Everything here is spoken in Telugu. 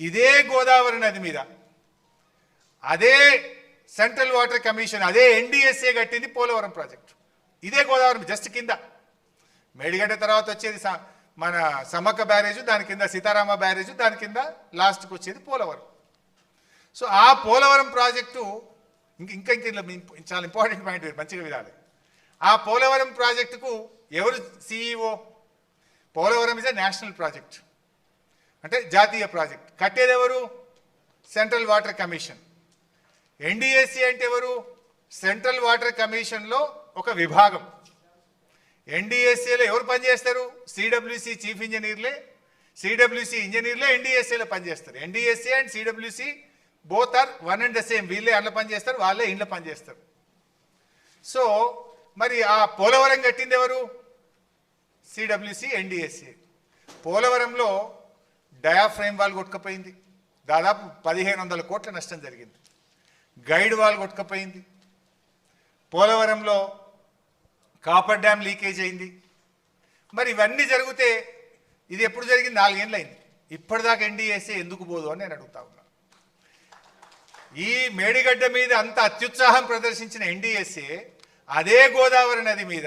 ఇదే గోదావరి నది మీద. అదే సెంట్రల్ వాటర్ కమిషన్ అదే ఎన్డీఎస్ఏ కట్టింది పోలవరం ప్రాజెక్టు. ఇదే గోదావరి జస్ట్ కింద. మేడిగడ్డ తర్వాత వచ్చేది స- మన సమ్మక్క బ్యారేజ్ దాని కింద సీతారామ బ్యారేజ్ దాని కింద లాస్ట్కి వచ్చేది పోలవరం. సో ఆ పోలవరం ప్రాజెక్టు ఇంక ఇంకా ఇంకా చాలా ఇంపార్టెంట్ పాయింట్ మంచిగా వినాలి. ఆ పోలవరం ప్రాజెక్టుకు ఎవరు CEO Polavaram is a national project అంటే జాతీయ ప్రాజెక్ట్. కట్టేది ఎవరు? Central water commission. ఎన్డిఎస్సి అంటే ఎవరు? సెంట్రల్ వాటర్ కమిషన్లో ఒక విభాగం. ఎన్డిఎస్ఏలో ఎవరు పనిచేస్తారు? సిడబ్ల్యూసి చీఫ్ ఇంజనీర్లే. సిడబ్ల్యూసి ఇంజనీర్లే ఎన్డిఎస్ఏలో పనిచేస్తారు. NDSC and CWC both are one and the same. వీళ్ళే అందులో పనిచేస్తారు వాళ్ళే ఇంట్లో పనిచేస్తారు. సో మరి ఆ పోలవరం కట్టింది ఎవరు? సిడబ్ల్యూసి ఎన్డీఎస్సీ పోలవరంలో డయాఫ్రేమ్ వాల్ కొట్టుకపోయింది. దాదాపు పదిహేను వందల కోట్ల నష్టం జరిగింది. గైడ్ వాల్ కొట్టుకపోయింది. పోలవరంలో కాపర్ డ్యామ్ లీకేజ్ అయింది. మరి ఇవన్నీ జరిగితే ఇది ఎప్పుడు జరిగింది? నాలుగేళ్ళు అయింది ఇప్పటిదాకా ఎన్డీఎస్ఏ ఎందుకు పోదు అని నేను అడుగుతా ఉన్నా. ఈ మేడిగడ్డ మీద అంత అత్యుత్సాహం ప్రదర్శించిన ఎన్డీఎస్ఏ అదే గోదావరి నది మీద